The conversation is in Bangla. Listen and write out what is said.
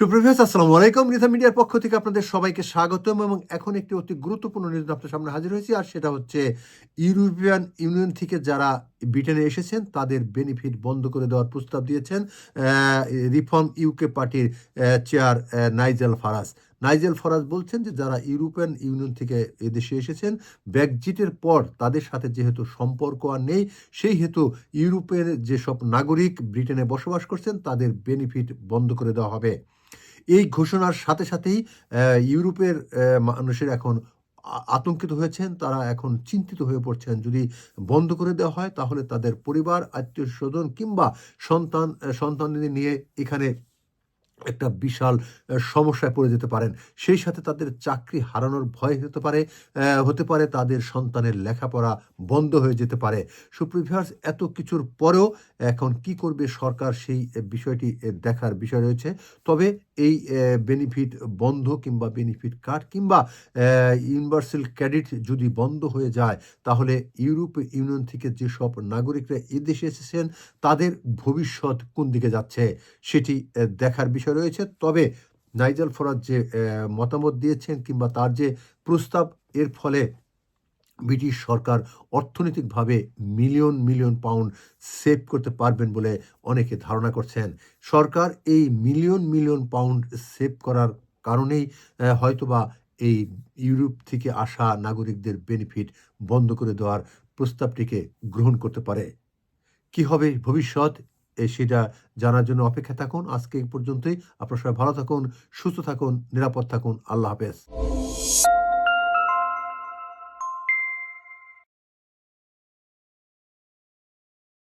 সুপ্রভাত আসসালামু আলাইকুম। রিথা মিডিয়ার পক্ষ থেকে আপনাদের সবাইকে স্বাগতম এবং এখন একটি অতি গুরুত্বপূর্ণ নিউজ আপনার সামনে হাজির হয়েছি, আর সেটা হচ্ছে ইউরোপিয়ান ইউনিয়ন থেকে যারা ব্রিটেনে এসেছেন, তাদের বেনিফিট বন্ধ করে দেওয়ার প্রস্তাব দিয়েছেন রিফর্ম ইউকে পার্টির chair Nigel Farage Nigel Farage বলছেন যে যারা ইউরোপিয়ান ইউনিয়ন থেকে এদেশে এসেছেন ব্যাকজিটের পর তাদের সাথে যেহেতু সম্পর্ক আর নেই, সেই হেতু ইউরোপের যেসব নাগরিক ব্রিটেনে বসবাস করছেন, তাদের বেনিফিট বন্ধ করে দেওয়া হবে। এই ঘোষণার সাথে সাথেই ইউরোপের মানুষের এখন আতঙ্কিত হয়েছেন, তারা এখন চিন্তিত হয়ে পড়ছেন। যদি বন্ধ করে দেওয়া হয়, তাহলে তাদের পরিবার, আত্মীয় স্বজন কিংবা সন্তান সন্তানদের নিয়ে এখানে একটা বিশাল সমস্যায় পড়ে যেতে পারেন। সেই সাথে তাদের চাকরি হারানোর ভয় হতে পারে হতে পারে, তাদের সন্তানের লেখাপড়া বন্ধ হয়ে যেতে পারে। সুপ্রিভিয়ার্স এত কিছুর পরেও এখন কি করবে সরকার সেই বিষয়টি দেখার বিষয় রয়েছে। তবে এই বেনিফিট বন্ধ কিংবা বেনিফিট কার্ড কিংবা ইউনিভার্সাল ক্রেডিট যদি বন্ধ হয়ে যায়, তাহলে ইউরোপ ইউনিয়ন থেকে যেসব নাগরিকরা এদেশে এসেছেন, তাদের ভবিষ্যৎ কোন দিকে যাচ্ছে সেটি দেখার বিষয় রয়েছে। তবে নাইজাল ফরাজ যে মতামত দিয়েছেন কিংবা তার যে প্রস্তাব, এর ফলে ব্রিটিশ সরকার অর্থনৈতিকভাবে মিলিয়ন মিলিয়ন পাউন্ড সেভ করতে পারবেন বলে অনেকে ধারণা করছেন। সরকার এই মিলিয়ন মিলিয়ন পাউন্ড সেভ করার কারণেই হয়তোবা এই ইউরোপ থেকে আসা নাগরিকদের বেনিফিট বন্ধ করে দেওয়ার প্রস্তাবটিকে গ্রহণ করতে পারে। কি হবে ভবিষ্যৎ সেটা জানার জন্য অপেক্ষা থাকুন। আজকে এই পর্যন্তই। আপনার সবাই ভালো থাকুন, সুস্থ থাকুন, নিরাপদ থাকুন। আল্লাহ হাফেজ।